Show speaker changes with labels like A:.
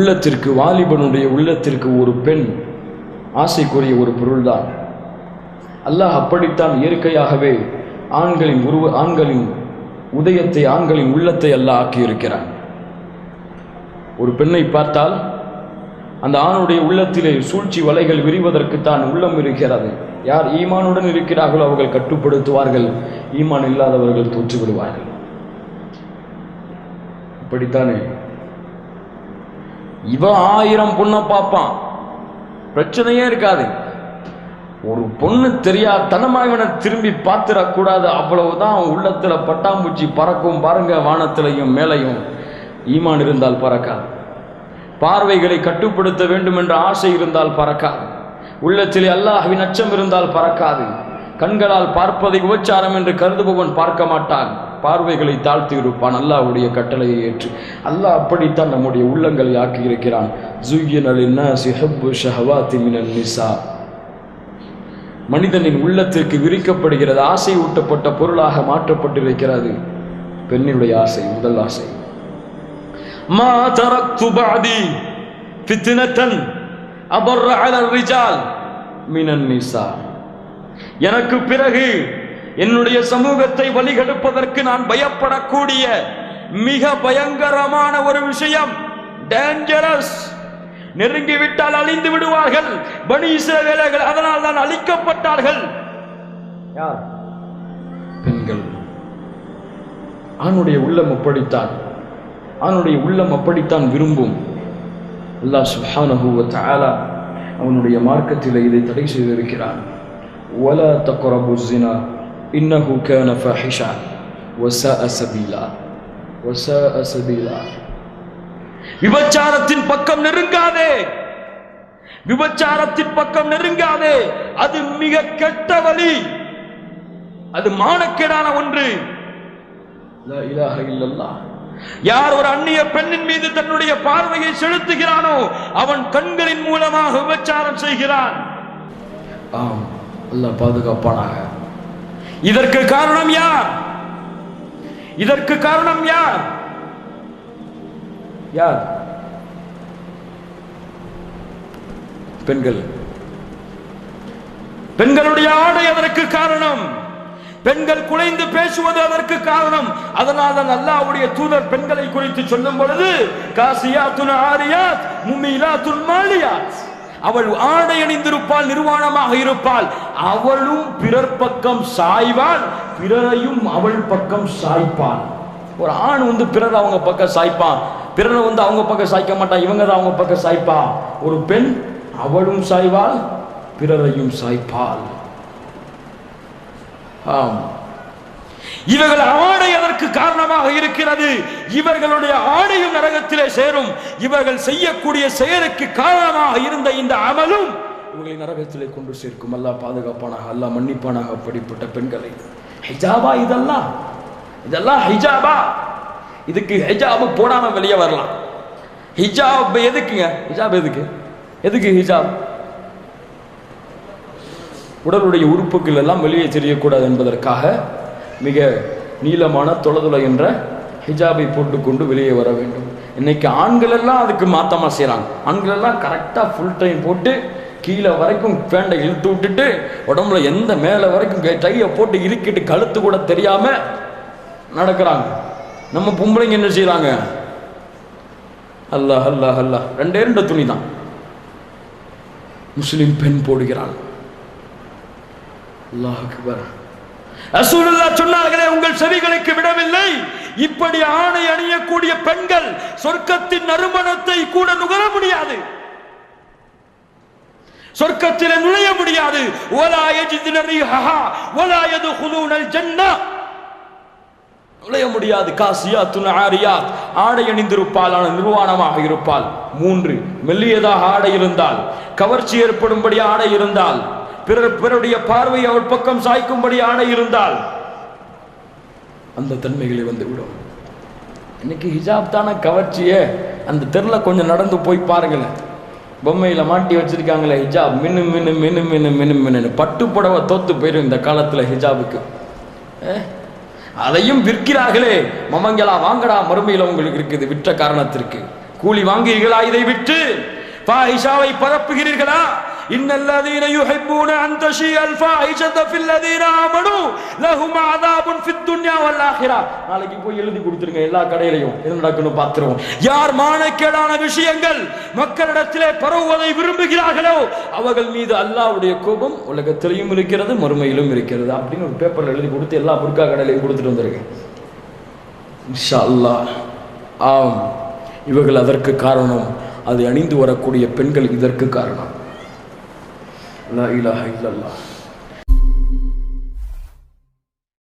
A: உள்ளத்திற்கு வாலிபனுடைய உள்ளத்திற்கு ஒரு பெண் ஆசைக்குரிய ஒரு பொருள்தான். அல்லாஹ் அப்படித்தான் இயற்கையாகவே ஆண்களின் உருவ ஆண்களின் உதயத்தை ஆண்களின் உள்ளத்தை அல்லாஹ் ஆக்கியிருக்கிறான். ஒரு பெண்ணை பார்த்தால் அந்த ஆணுடைய உள்ளத்திலே சூழ்ச்சி வலைகள் விரிவதற்கு தான் உள்ளம் இருக்கிறது. யார் ஈமானுடன் இருக்கிறார்களோ அவர்கள் கட்டுப்படுத்துவார்கள் ஈமான் இல்லாதவர்கள் தோற்றுவிடுவார்கள். அப்படித்தானே இப்படித்தானே இவன் ஆயிரம் பொண்ணை பார்ப்பான். பிரச்சனையே இருக்காது. ஒரு பொண்ணு தெரியாதனமா இவனை திரும்பி பார்த்துடக்கூடாது. அவ்வளவுதான் அவன் உள்ளத்துல பட்டாம்பூச்சி பறக்கும் பாருங்க வானத்திலையும் மேலையும். ஈமான் இருந்தால் பறக்காது. பார்வைகளை கட்டுப்படுத்த வேண்டும் என்ற ஆசை இருந்தால் பறக்காது. உள்ளத்தில் அல்லாஹின் அச்சம் இருந்தால் பறக்காது. கண்களால் பார்ப்பதை உபச்சாரம் என்று கருதுபவன் பார்க்க மாட்டான். பார்வைகளை தாழ்த்தி இருப்பான். அல்லாஹுடைய கட்டளையை ஏற்று. அல்லாஹ் அப்படித்தான் நம்முடைய உள்ளங்களை ஆக்கி இருக்கிறான். ஜுய்யன லின்னாசி ஷஹவாத்தி மினன் நிசா. மனிதனின் உள்ளத்திற்கு விரிக்கப்படுகிறது. ஆசை ஊட்டப்பட்ட பொருளாக மாற்றப்பட்டிருக்கிறது. பெண்ணினுடைய ஆசை முதல் ஆசை. மா தரக்து பஅதி ஃபித்னத்தன் அபர்ர அலர் ரிஜால் மினன் நிசா. எனக்கு பிறகு என்னுடைய சமூகத்தை வழிகெடுப்பதற்கு நான் பயப்படக்கூடிய மிக பயங்கரமான ஒரு விஷயம். டேஞ்சரஸ் நெருங்கிவிட்டால் அழிந்து விடுவார்கள். பணி பனி வேலைகள் அதனால் தான் அழிக்கப்பட்டார்கள். யார்? பெண்கள். ஆணுடைய உள்ளம் அப்படித்தான். ஆணுடைய உள்ளம் அப்படித்தான் விரும்பும். அல்லாஹ் சுஹானஹுவ தாலா அவனுடைய மார்க்கத்தில் இதை தடை செய்திருக்கிறான். ஒல தக்குரபுசினா இன்னஹு கேன ஃபஹிஷா ஒச அசபீலா ஒச அசபீலா விபச்சாரத்தின் பக்கம் நெருங்காதே. விபச்சாரத்தின் பக்கம் நெருங்காதே. அது மிக கெட்ட வழி. அது மானக்கேடான ஒன்று. யார் ஒரு அந்நிய பெண்ணின் மீது தன்னுடைய பார்வையை செலுத்துகிறானோ அவன் கண்களின் மூலமாக விபச்சாரம் செய்கிறான். ஆம் அல்ல பாதுகாப்பானாக. இதற்கு காரணம் யார்? இதற்கு காரணம் யார்? யார்? பெண்கள். பெண்களுடைய ஆடை அதற்கு காரணம். பெண்கள் குலைந்து பேசுவது அதற்கு காரணம். அதனால் தான் அல்லாவுடைய தூதர் பெண்களை குறித்து சொல்லும் பொழுது காசியா துன் ஆரியாத் முமிலாத்துன் மாலியாத். அவள் ஆடை அணிந்திருப்பாள் நிர்வாணமாக இருப்பாள். அவளும் பிறர் பக்கம் சாய்வாள் பிறரையும் அவள் பக்கம் சாய்ப்பாள். ஒரு ஆண் வந்து பிறர் அவங்க பக்கம் சாய்ப்பான். பிறரை வந்து அவங்க பக்கம் சாய்க்க மாட்டான் இவங்க தான் அவங்க பக்கம் சாய்ப்பா ஒரு பெண் அவளும் சாய்வாள் பிறரையும் சாய்ப்பாள். ஆம். இவர்கள் ஆடை அதற்கு காரணமாக இருக்கிறது. இவர்களுடைய ஆடையும் நரகத்திலே சேரும். இவர்கள் செய்யக்கூடிய செயலுக்கு காரணமாக இருந்த இந்த அமலும் இவர்களை நரகத்திலே கொண்டு சேர்க்கும். அல்லா பாதுகாப்பானாக அல்லா மன்னிப்பானாக அப்படிப்பட்ட பெண்களை. ஹிஜாபா இதெல்லாம் இதெல்லாம் ஹிஜாபா. இதுக்கு ஹிஜாபு போடாம வெளியே வரலாம். ஹிஜாப் எதுக்குங்க? ஹிஜாப் எதுக்கு? எதுக்கு ஹிஜாப்? உடலுடைய உறுப்புகள் எல்லாம் வெளியே தெரியக்கூடாது என்பதற்காக மிக நீளமான தொலைதுளை என்ற ஹிஜாபை போட்டுக்கொண்டு வெளியே வர வேண்டும். இன்னைக்கு ஆண்கள் எல்லாம் அதுக்கு மாத்தமா செய்கிறாங்க ஆண்கள் எல்லாம் கரெக்டாக ஃபுல் டைம் போட்டு கீழே வரைக்கும் பேண்டை இழுத்து விட்டுட்டு உடம்புல எந்த மேலே வரைக்கும் டையை போட்டு இறுக்கிட்டு கழுத்து கூட தெரியாமல் நடக்கிறாங்க. நம்ம பொம்பளைங்க என்ன செய்கிறாங்க அல்லாஹ் அல்லாஹ் அல்லாஹ். ரெண்டே ரெண்டு துணி தான் முஸ்லீம் பெண் போடுகிறாள். அல்லாஹ் அக்பர். ரசூலுல்லா சொன்னார்களே உங்கள் செவிகளுக்கு விடவில்லை. இப்படி ஆணை அணியக்கூடிய பெண்கள் சொர்க்கத்தின் நறுமணத்தை கூட நுகர முடியாது. சொர்க்கத்தில் நுழைய முடியாது. நுழைய முடியாது. காசியா துணாரியா ஆடை அணிந்திருப்பாள் ஆனால் நிர்வாணமாக இருப்பால் மூன்று மெல்லியதாக ஆடை இருந்தால் கவர்ச்சி ஏற்படும்படி ஆடை இருந்தால் பிறர் பிறருடைய பார்வை அவள் பக்கம் சாய்க்கும்படி ஆணை இருந்தால் அந்த தன்மைகளை வந்து விடும் இன்னைக்கு ஹிஜாப் தான கவர்ச்சியே. அந்த தெருல கொஞ்சம் நடந்து போய் பாருங்களேன். பொம்மையில மாட்டி வச்சிருக்காங்களே ஹிஜாப். மின்னு மின்னு மின்னு மின்னு மின்னு மின்னு பட்டு புடவை தோத்து போயிடும் இந்த காலத்துல ஹிஜாபுக்கு. அதையும் விற்கிறார்களே. மமங்களா வாங்கடா மறுமையில உங்களுக்கு இருக்குது விற்ற காரணத்திற்கு. கூலி வாங்குகிறீர்களா? இதை விட்டு ஃபாஹிஷாவை பரப்புகிறீர்களா? இன்னல்லதீன الذين يحبون ان تشيء الفاحشه في الذين امنوا لهم عذاب في الدنيا والاخره நாளைக்கு போய் எழுதி கொடுத்துருங்க எல்லா கடையிலையும். என்ன நடக்கணும் பார்த்துருவோம். யார் மானக்கேடான விஷயங்கள் மக்களிடத்திலே பரவுவதை விரும்புகிறார்களோ அவர்கள் மீது அல்லாஹ்வுடைய கோபம் உலகத்திலையும் இருக்கிறது மறுமையிலும் இருக்கிறது. அப்படின்னு ஒரு பேப்பர்ல எழுதி கொடுத்து எல்லா புர்கா கடையிலையும் கொடுத்துட்டு வந்திருக்கேன் இன்ஷா அல்லாஹ் ஆம். இவர்கள் அதற்கு காரணம். அது அணிந்து வரக்கூடிய பெண்கள் இதற்கு காரணம். لا إله إلا الله.